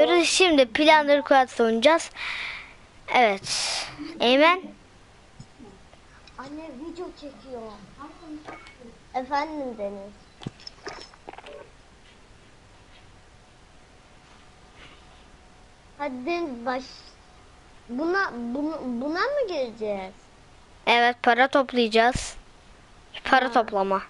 Yarın Şimdi planları kuat oynayacağız. Evet. Eymen. Anne video çekiyor. Efendim Deniz. Hadi Deniz baş... Buna, buna, buna mı gireceğiz? Evet para toplayacağız. Para toplama.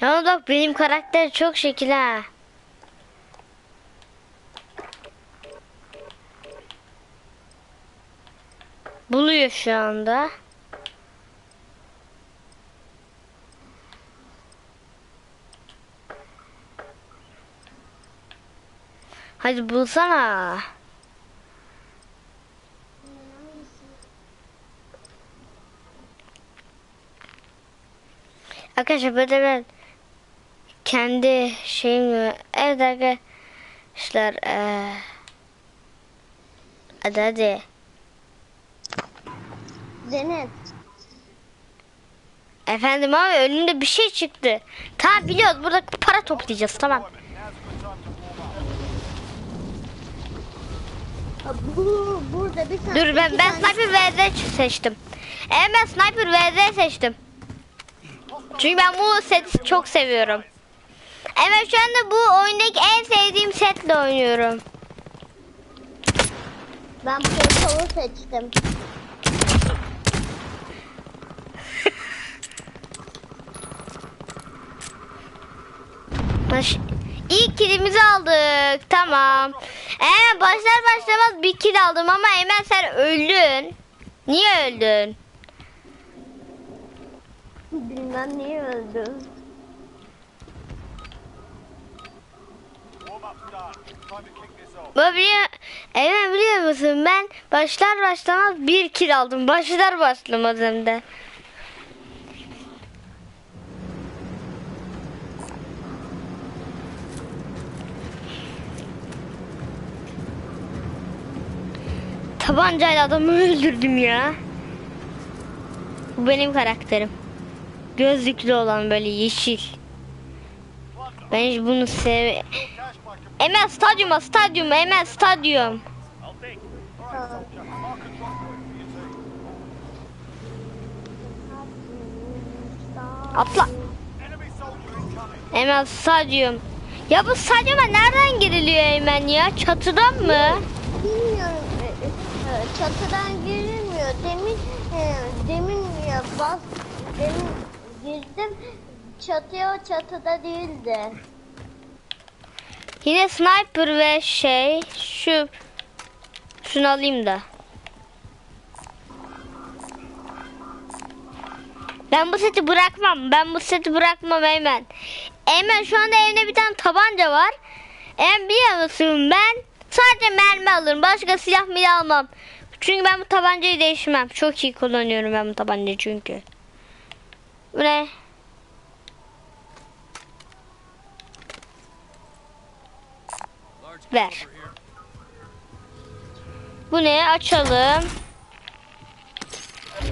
Ya bak benim karakter çok şekil ha. Buluyor şu anda. Hadi bulsana. Arkadaşlar böyle ben kendi şeyimi evet arkadaşlar eee hadi hadi. Deniz. efendim abi önümde bir şey çıktı. Tamam biliyoruz burada para toplayacağız tamam. Bu burada bir tane. dur ben ben sniper VZ seçtim. Evet ben sniper VZ seçtim. Çünkü ben bu seti çok seviyorum Evet şu anda bu oyundaki en sevdiğim setle oynuyorum. Ben portalı seçtim. Baş... İlk kilimizi aldık. Tamam. Ee, başlar başlamaz bir kil aldım ama Eymen sen öldün. Niye öldün? Bilmem niye öldü. Biliyor, Eymen biliyor musun ben başlar başlamaz bir kil aldım. Başlar başlamaz hem de. Tabancayla adamı öldürdüm ya. Bu benim karakterim. Gözlüklü olan böyle yeşil. Ben hiç bunu sev... Hemen stadyuma, stadyuma, hemen stadyum. Atla. Hemen stadyum. Ya bu stadyuma nereden giriliyor Eymen ya? Çatıdan mı? Bilmiyorum. e, e, Çatıdan girilmiyor. Demin e, demin ya bas demin girdim. Çatıya o çatıda değildi. Yine sniper ve şey şu şunu alayım da. Ben bu seti bırakmam. Ben bu seti bırakmam Eymen. Eymen şu anda evde bir tane tabanca var. Eymen biliyor musun ben sadece mermi alırım. Başka silah bile almam. Çünkü ben bu tabancayı değişmem. Çok iyi kullanıyorum ben bu tabancayı çünkü. Bu ne? Ver. Bu ne? Açalım.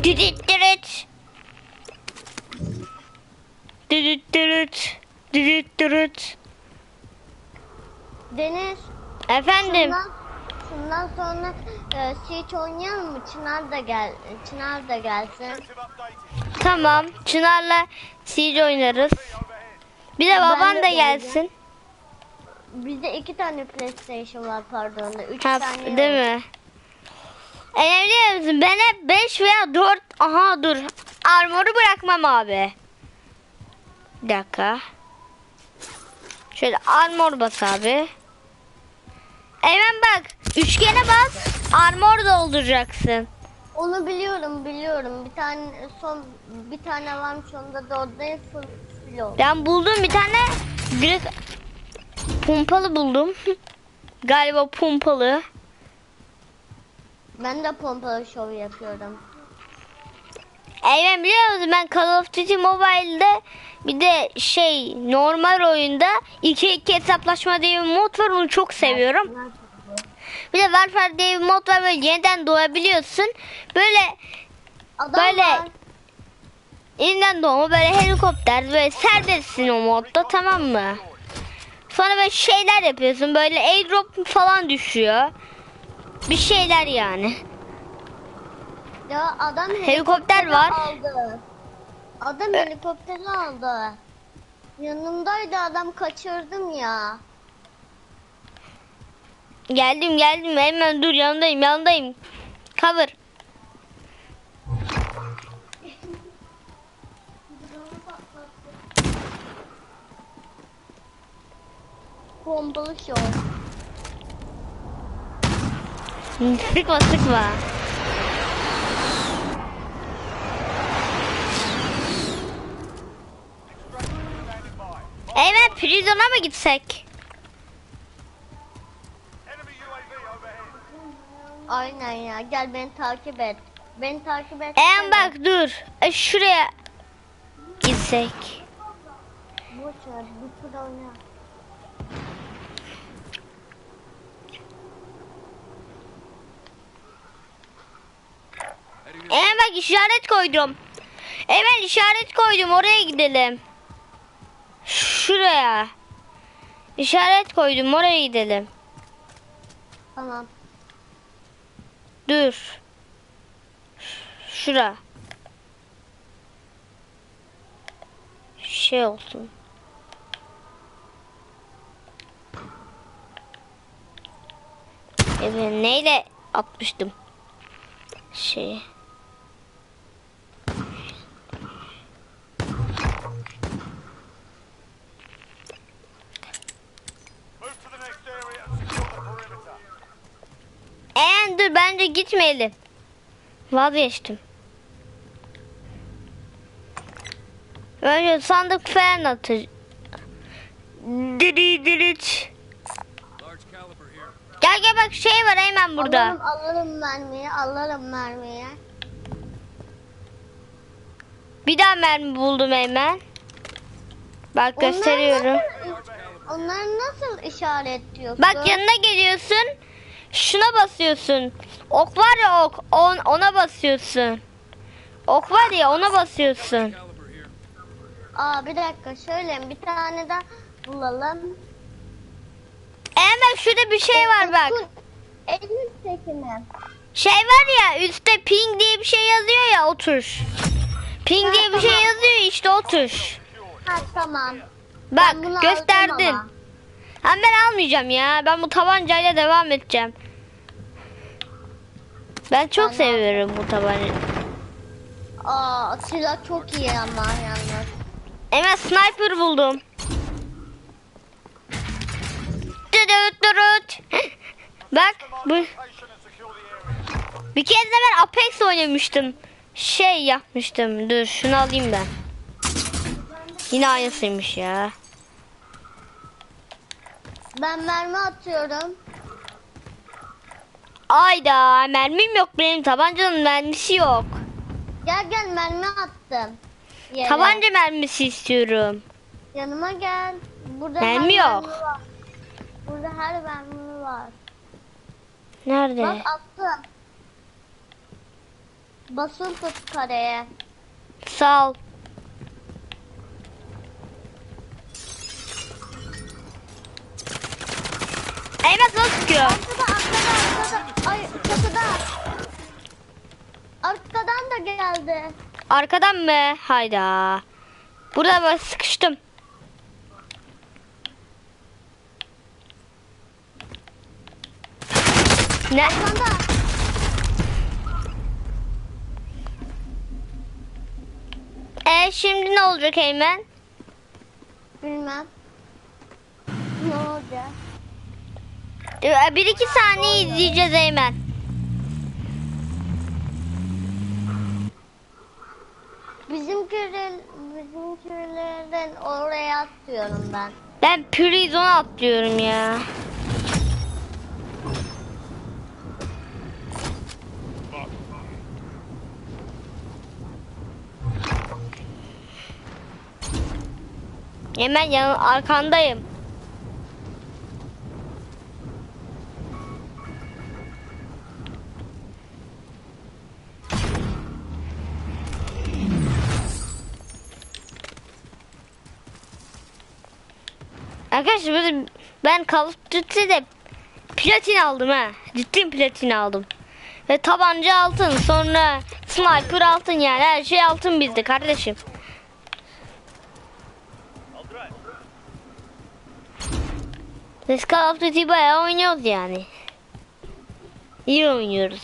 Düdüt dürüt. Düdüt dürüt. Düdüt dürüt. Deniz. Efendim. Şundan, şundan sonra e, Siege oynayalım mı? Çınar da gel. Çınar da gelsin. Tamam. Çınar'la Siege oynarız. Bir de baban da gelsin. Bizde iki tane PlayStation var pardon da. Üç Ha, tane değil yok. mi? Önemli musun? Ben hep 5 veya 4 aha dur. Armoru bırakmam abi. Bir dakika. Şöyle armor bas abi. Hemen bak. Üçgene bas. Armor dolduracaksın. Onu biliyorum biliyorum. Bir tane son bir tane varmış onda da odaya full flow. Ben buldum bir tane direkt pompalı buldum. Galiba pompalı. Ben de pompalı şov yapıyorum. Eymen biliyor musun ben Call of Duty Mobile'de bir de şey normal oyunda 2 2 hesaplaşma diye bir mod var onu çok seviyorum. Bir de Warfare diye bir mod var böyle yeniden doğabiliyorsun. Böyle Adam Böyle- var. yeniden doğma böyle helikopter böyle serbestsin o modda tamam mı? Sonra böyle şeyler yapıyorsun böyle airdrop falan düşüyor. Bir şeyler yani. Ya adam Helikopter var. Aldı. Adam helikopteri aldı. Yanımdaydı adam kaçırdım ya. Geldim geldim hemen dur yanındayım yanındayım. Cover. Bombalı şov. Sıkma sıkma. Evet prisona mı gitsek? Aynen ya gel beni takip et. Beni takip et. En bak dur. E, Şuraya gitsek. Boş ver bir tur oyna. En bak işaret koydum. Hemen işaret koydum oraya gidelim. Şuraya. İşaret koydum oraya gidelim. Tamam. Dur. Şura. Şey olsun. Evet neyle atmıştım? Şey. Gitmeyelim. Vazgeçtim. Önce sandık falan atır. Diri diriç. Gel gel bak şey var hemen burada. Alırım, alırım mermiyi, alırım mermiyi. Bir daha mermi buldum hemen. Bak Onları gösteriyorum. Onları nasıl işaretliyorsun? Bak yanına geliyorsun. Şuna basıyorsun. Ok var ya ok. On, ona basıyorsun. Ok var ya ona basıyorsun. Aa bir dakika şöyle bir tane daha bulalım. Bak şurada bir şey var bak. Elin çekimi. Şey var ya üstte ping diye bir şey yazıyor ya o tuş. Ping diye bir şey yazıyor işte o tuş. Ha tamam. Bak gösterdin. ama. Ha ben almayacağım ya. Ben bu tabancayla devam edeceğim. Ben çok Ben seviyorum bu tabancayı. Aa silah çok iyi ama yalnız. Hemen sniper buldum. Bak bu bir kez de ben Apex oynamıştım. Şey yapmıştım. Dur şunu alayım ben. Yine aynısıymış ya. Ben mermi atıyorum. Ayda mermim yok benim tabancanın mermisi yok. Gel gel mermi attım. Yere. Tabanca mermisi istiyorum. Yanıma gel. Burada Mermi her yok. mermi var. Burada her mermi var. Nerede? Bak attım. Basılı tut kareye. Sağ ol. Eyvah nasıl sıkıyor? Arkada arkada arkada. Ay çatıda. Arkadan da geldi. Arkadan mı? Hayda. Burada ben sıkıştım. Ne? Arkanda. E şimdi ne olacak Eymen? Bilmem. Ne olacak? Ee, Bir iki saniye izleyeceğiz Eymen. Bizimkiler, bizimkilerden oraya atıyorum ben. Ben prizona atlıyorum ya. Hemen yan arkandayım. Arkadaşlar böyle ben Call of Duty'de platin aldım ha. Ciddi platin aldım. Ve tabanca altın sonra sniper altın yani her şey altın bizde kardeşim. Biz Call of Duty bayağı oynuyoruz yani. İyi oynuyoruz.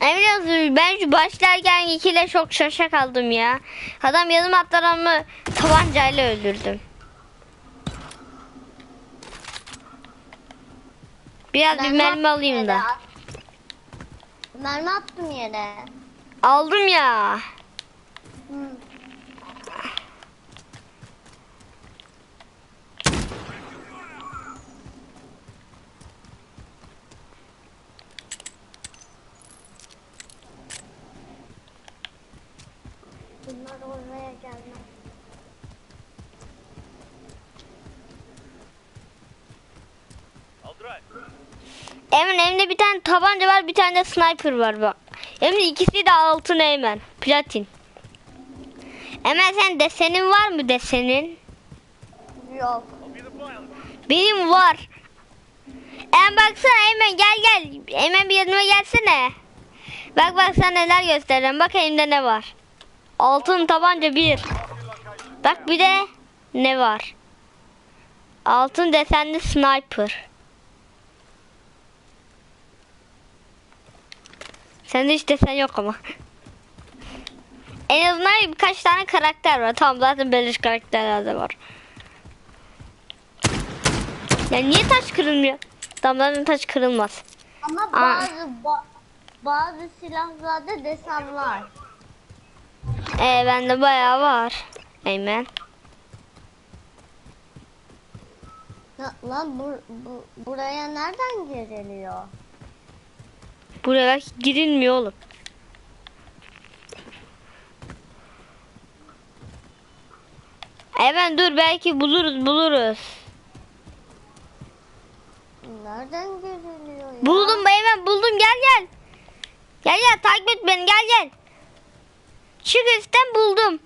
Emin ben şu başlarken ikiyle çok şaşa kaldım ya. Adam yanıma atlar tabancayla öldürdüm. Biraz bir mermi alayım da. Mermi attım yere. Aldım ya. Hı. Bunlar oraya gelmez. Emin elimde bir tane tabanca var bir tane de sniper var bak. Emin ikisi de altın Eymen. Platin. Eymen sen desenin var mı desenin? Yok. Benim var. Eymen baksana Eymen gel gel. Eymen bir yanıma gelsene. Bak bak sana neler göstereceğim. Bak elimde ne var. Altın tabanca bir. Bak bir de ne var. Altın desenli sniper. Sende hiç desen yok ama. En azından birkaç tane karakter var. Tamam zaten beliş karakterler de var. Ya niye taş kırılmıyor? Damların taş kırılmaz. Ama Aa. bazı ba- bazı silahlarda desen var. Ee bende bayağı var. Eymen. La- Lan bu, bu buraya nereden giriliyor? Buraya girilmiyor oğlum. Eymen dur belki buluruz buluruz. Nereden giriliyor ya? Buldum Eymen buldum gel gel. Gel gel takip et beni gel gel. Çık üstten buldum.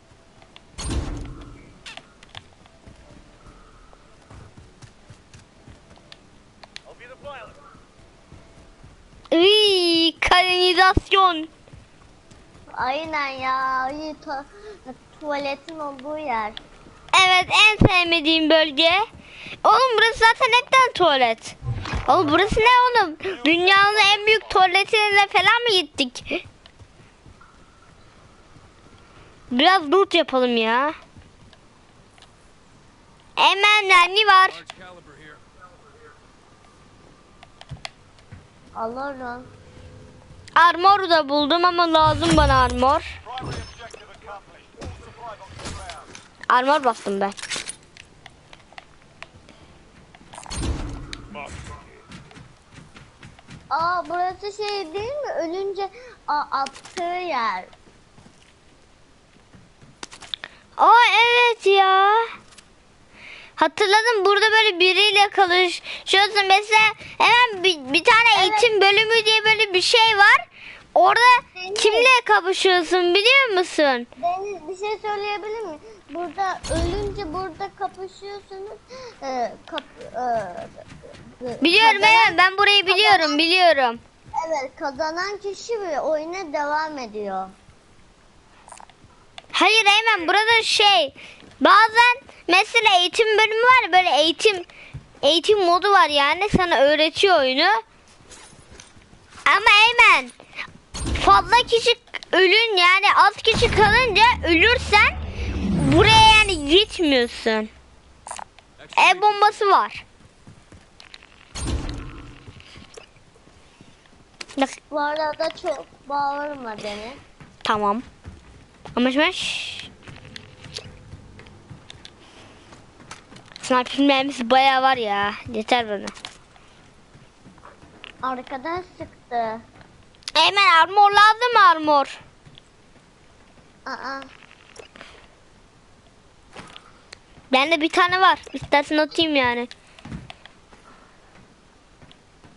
Iy, kanalizasyon. Aynen ya. iyi tu- tuvaletin olduğu yer. Evet en sevmediğim bölge. Oğlum burası zaten hepten tuvalet. Oğlum burası ne oğlum? Dünyanın en büyük tuvaletine falan mı gittik? Biraz loot yapalım ya. Hemen ne var? Alırım. Armor da buldum ama lazım bana armor. Armor bastım ben. Aa burası şey değil mi? Ölünce a, attığı yer. Aa evet ya. Hatırladım burada böyle biriyle konuşuyorsun. Mesela hemen bir, bir tane Evet. eğitim bölümü diye böyle bir şey var. Orada Deniz. kimle kapışıyorsun biliyor musun? Deniz bir şey söyleyebilir miyim? Burada ölünce burada kapışıyorsunuz. Ee, kap, e, Biliyorum kazanan- evet ben burayı biliyorum biliyorum. Evet kazanan kişi oyuna devam ediyor. Hayır Eymen burada şey bazen mesela eğitim bölümü var böyle eğitim eğitim modu var yani sana öğretiyor oyunu. Ama Eymen fazla kişi ölün yani az kişi kalınca ölürsen buraya yani gitmiyorsun. El bombası var. Bu arada çok bağırma Deniz. Tamam. Ama şimdi Sniper mermisi bayağı var ya. Yeter bana. Arkadan sıktı. Hemen armor lazım mı armor? Aa, Bende bir tane var. İstersen atayım yani.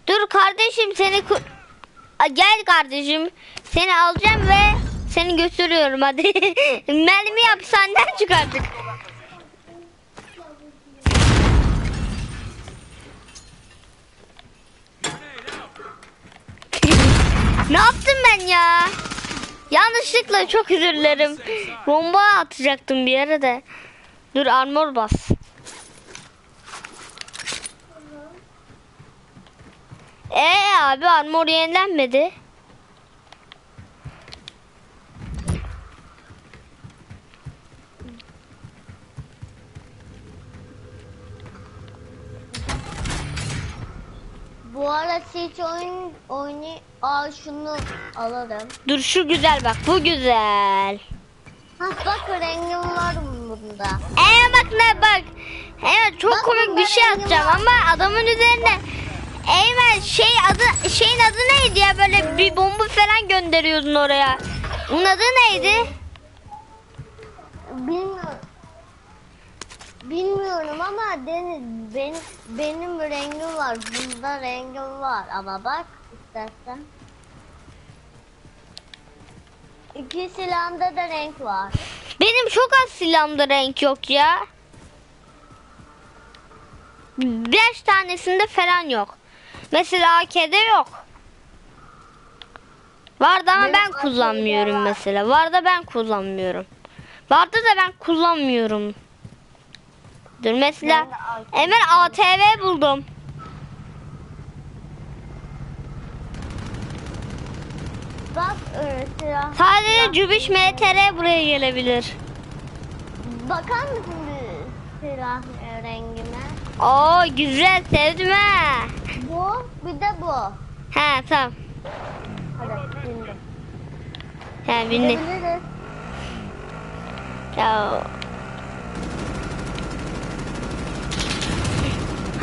Dur kardeşim seni gel kardeşim. Seni alacağım ve seni götürüyorum hadi. Mermi yap senden çık Ne yaptım ben ya? Yanlışlıkla çok özür dilerim. Bomba atacaktım bir yere de. Dur armor bas. Ee abi armor yenilenmedi. Bu ara hiç oyun oyunu Aa şunu alalım. Dur şu güzel bak bu güzel. Ha bak rengim var bunda. Ee bak ne bak. Evet çok Bak komik bir şey atacağım var. ama adamın üzerine Eymen şey adı şeyin adı neydi ya böyle bir bomba falan gönderiyordun oraya. Onun adı neydi? Bilmiyorum. Bilmiyorum ama Deniz benim benim rengim var. Bunda rengim var ama bak istersen. İki silahımda da renk var. Benim çok az silahımda renk yok ya. Beş tanesinde falan yok. Mesela AK'de yok. Vardı ama Benim ben kullanmıyorum var. mesela. Vardı ben kullanmıyorum. Vardı da ben kullanmıyorum. Dur mesela hemen ATV buldum. Bak silah. Sadece Cübiş MTR buraya gelebilir. Bakar mısın silah rengime? Oo güzel sevdim ha. Bu bir de bu. He tamam. Hadi bindim. He. Gidebiliriz. Ya.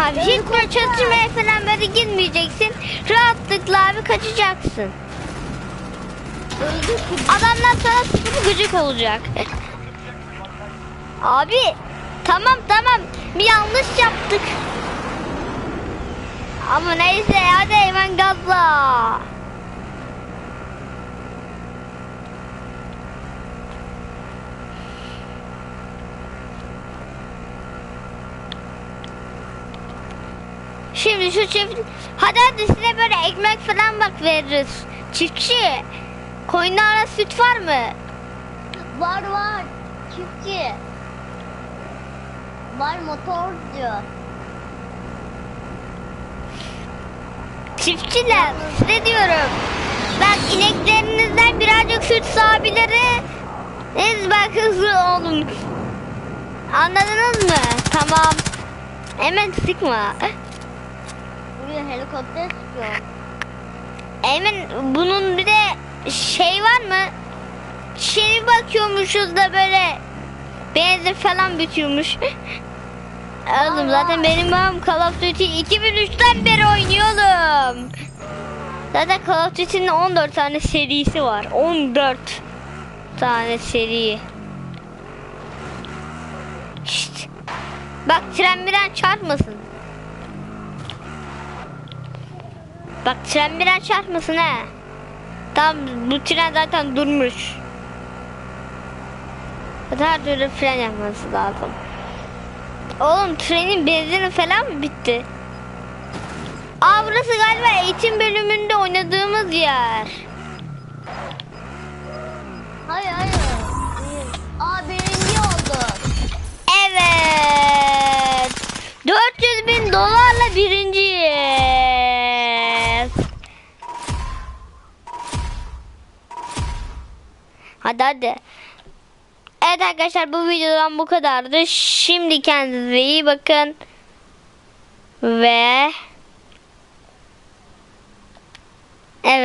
Abi hiç böyle çatışmaya falan böyle girmeyeceksin. Rahatlıkla abi kaçacaksın. Adamlar sana sıfır gıcık olacak. Abi tamam tamam bir yanlış yaptık. Ama neyse hadi hemen gazla. Şimdi şu çift hadi hadi size böyle ekmek falan bak veririz. Çiftçi koyunlara süt var mı? Var var. Çiftçi. Var motor diyor. Çiftçiler size diyorum. Bak ineklerinizden birazcık süt sağabiliriz. Bak hızlı olun. Anladınız mı? Tamam. Hemen sıkma. Buraya helikopter çıkıyor. Hemen bunun bir de şey var mı? Şey bakıyormuşuz da böyle benzin falan bitiyormuş. Oğlum zaten benim babam Call of Duty 2003'ten beri oynuyorum. Zaten Call of Duty'nin 14 tane serisi var. 14 tane seri. Şşt. Bak tren miren çarpmasın. Bak tren miren çarpmasın he. Tam bu tren zaten durmuş. Her türlü fren yapması lazım. Oğlum trenin benzini falan mı bitti? Aa burası galiba eğitim bölümünde oynadığımız yer. Hadi hadi. Evet arkadaşlar bu videodan bu kadardı. Şimdi kendinize iyi bakın. Ve Evet.